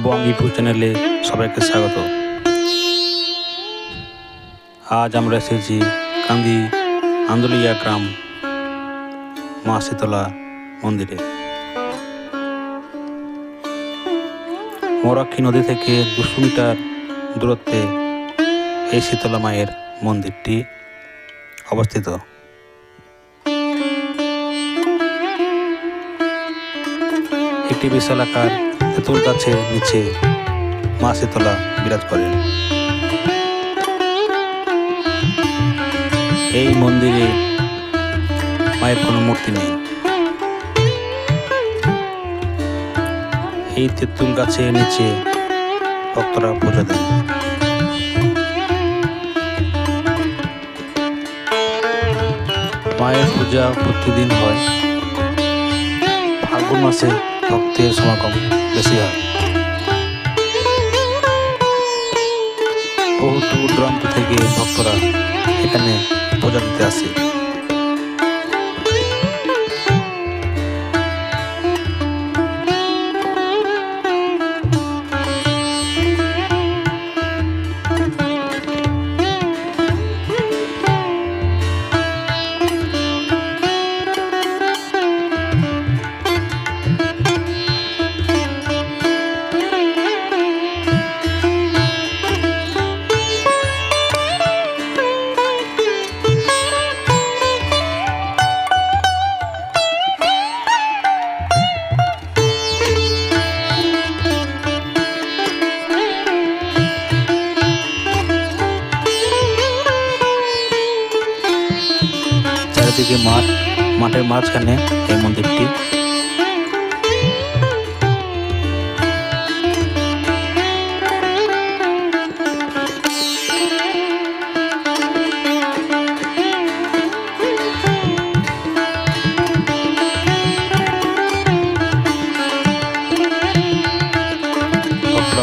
বং চ্যানেলে সবাইকে স্বাগত। আজ আমরা এসেছি কান্দি আন্দোলিয়া গ্রাম মা শীতলা মন্দিরে। মরাক্ষী নদী থেকে দুশো মিটার দূরত্বে এই শীতলা মায়ের মন্দিরটি অবস্থিত। একটি বিশাল আকার তেঁতুল গাছের নিচে মা শীতলা বিরাজ করেন এই মন্দিরে মায়ের কোনো মূর্তি নেই। এই তেঁতুল গাছের নিচে ভক্তরা পুজো দেন মায়ের পূজা প্রতিদিন হয় ফাল্গুন মাসে ভক্তের সমাগম। বেশি হয় বহু দূর দূরান্ত থেকে ভক্তরা এখানে পূজা দিতে আসে। চারিদিকে মাঠ মাঠের মাঝখানে এই মন্দিরটি।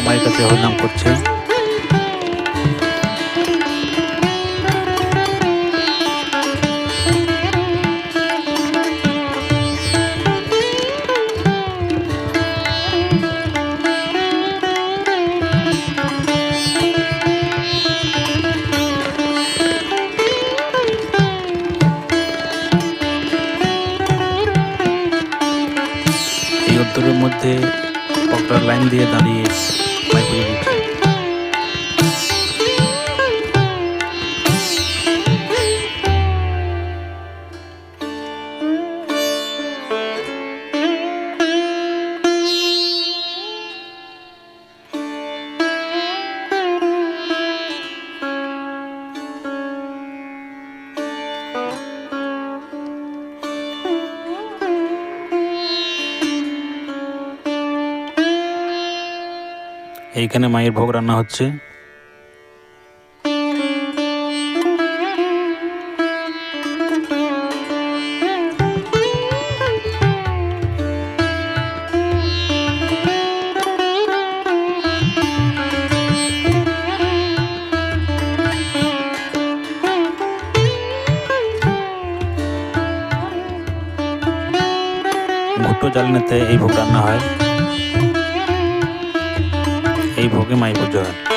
মায়ের কাছে করছে। মধ্যে ভক্তরা লাইন দিয়ে দাঁড়িয়ে এইখানে মায়ের ভোগ রান্না হচ্ছে। ভুট্টো জ্বালানিতে এই ভোগ রান্না হয়। এই ভোগে মাই পুজো হয়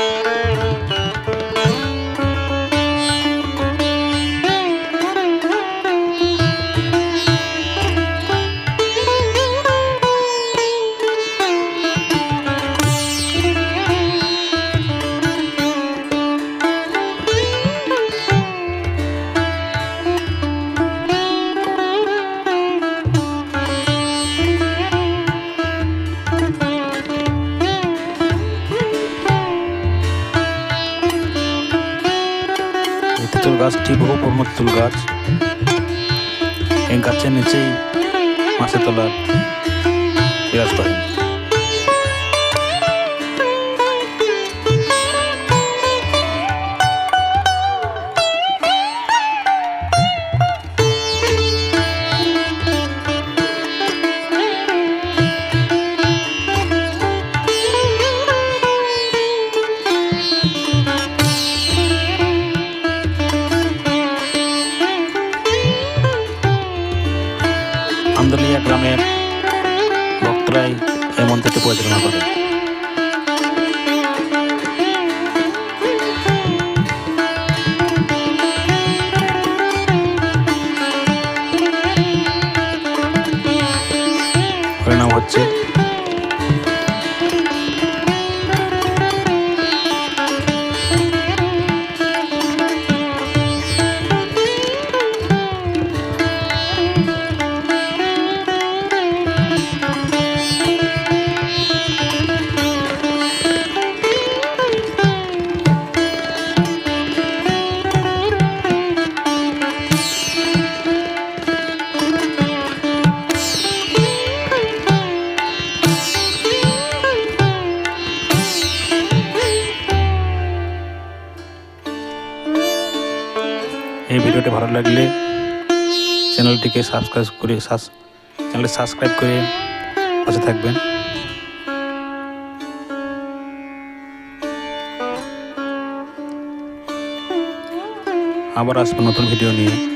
গাছটি বহু পুরনো তেঁতুল গাছ। এই গাছের নিচেই মাছের তলার বিরাজ করেন సంతతి భోజనం అవ్వదు প্রণাম হচ্ছে এই ভিডিওটি ভালো লাগলে চ্যানেলটিকে সাবস্ক্রাইব করে চ্যানেলটি সাবস্ক্রাইব করে পাশে থাকবেন। আবার আসব নতুন ভিডিও নিয়ে।